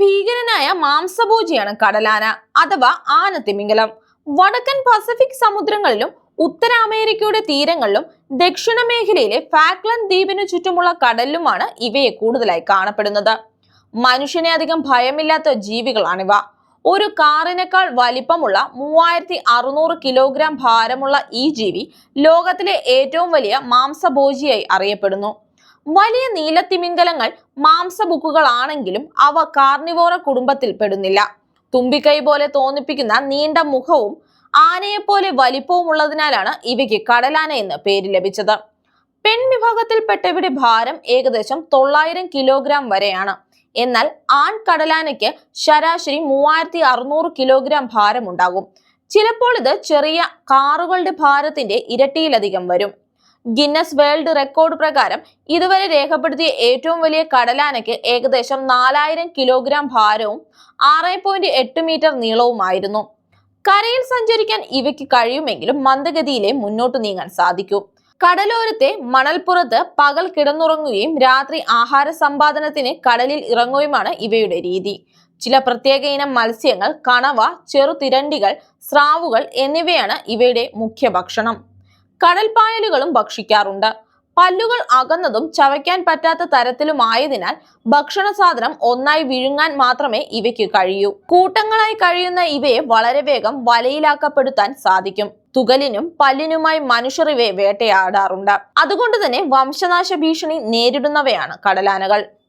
ഭീകരനായ മാംസഭോജിയാണ് കടലാന അഥവാ ആനത്തിമിംഗലം. വടക്കൻ പസഫിക് സമുദ്രങ്ങളിലും ഉത്തര അമേരിക്കയുടെ തീരങ്ങളിലും ദക്ഷിണ മേഖലയിലെ ഫാക്ലൻഡ് ദ്വീപിനു ചുറ്റുമുള്ള കടലിലുമാണ് ഇവയെ കൂടുതലായി കാണപ്പെടുന്നത്. മനുഷ്യനെ അധികം ഭയമില്ലാത്ത ജീവികളാണിവ. ഒരു കാറിനേക്കാൾ വലിപ്പമുള്ള മൂവായിരത്തി അറുന്നൂറ് കിലോഗ്രാം ഭാരമുള്ള ഈ ജീവി ലോകത്തിലെ ഏറ്റവും വലിയ മാംസഭോജിയായി അറിയപ്പെടുന്നു. വലിയ നീലത്തിമിംഗലങ്ങൾ മാംസബുക്കുകളാണെങ്കിലും അവ കാർണിവോറ കുടുംബത്തിൽ പെടുന്നില്ല. തുമ്പിക്കൈ പോലെ തോന്നിപ്പിക്കുന്ന നീണ്ട മുഖവും ആനയെപ്പോലെ വലിപ്പവും ഉള്ളതിനാലാണ് ഇവയ്ക്ക് കടലാന എന്ന് പേര് ലഭിച്ചത്. പെൺവിഭാഗത്തിൽപ്പെട്ടവയുടെ ഭാരം ഏകദേശം തൊള്ളായിരം കിലോഗ്രാം വരെയാണ്. എന്നാൽ ആൺ കടലാനയ്ക്ക് ശരാശരി മൂവായിരത്തി അറുന്നൂറ് കിലോഗ്രാം ഭാരമുണ്ടാകും. ചിലപ്പോൾ ഇത് ചെറിയ കാറുകളുടെ ഭാരത്തിന്റെ ഇരട്ടിയിലധികം വരും. ഗിന്നസ് വേൾഡ് റെക്കോർഡ് പ്രകാരം ഇതുവരെ രേഖപ്പെടുത്തിയ ഏറ്റവും വലിയ കടലാനയ്ക്ക് ഏകദേശം നാലായിരം കിലോഗ്രാം ഭാരവും ആറ് പോയിന്റ് എട്ട് മീറ്റർ നീളവുമായിരുന്നു. കരയിൽ സഞ്ചരിക്കാൻ ഇവയ്ക്ക് കഴിയുമെങ്കിലും മന്ദഗതിയിലെ മുന്നോട്ട് നീങ്ങാൻ സാധിക്കും. കടലോരത്തെ മണൽപ്പുറത്ത് പകൽ കിടന്നുറങ്ങുകയും രാത്രി ആഹാര സമ്പാദനത്തിന് കടലിൽ ഇറങ്ങുകയുമാണ് ഇവയുടെ രീതി. ചില പ്രത്യേക ഇനം മത്സ്യങ്ങൾ കണവ ചെറുതിരണ്ടികൾ സ്രാവുകൾ എന്നിവയാണ് ഇവയുടെ മുഖ്യ ഭക്ഷണം കടൽപ്പായലുകളും ഭക്ഷിക്കാറുണ്ട്. പല്ലുകൾ അകന്നതും ചവയ്ക്കാൻ പറ്റാത്ത തരത്തിലുമായതിനാൽ ഭക്ഷണ സാധനം ഒന്നായി വിഴുങ്ങാൻ മാത്രമേ ഇവയ്ക്ക് കഴിയൂ. കൂട്ടങ്ങളായി കഴിയുന്ന ഇവയെ വളരെ വേഗം വലയിലാക്കപ്പെടുത്താൻ സാധിക്കും. തുകലിനും പല്ലിനുമായി മനുഷ്യർ ഇവയെ വേട്ടയാടാറുണ്ട്. അതുകൊണ്ട് തന്നെ വംശനാശ ഭീഷണി നേരിടുന്നവയാണ് കടലാനകൾ.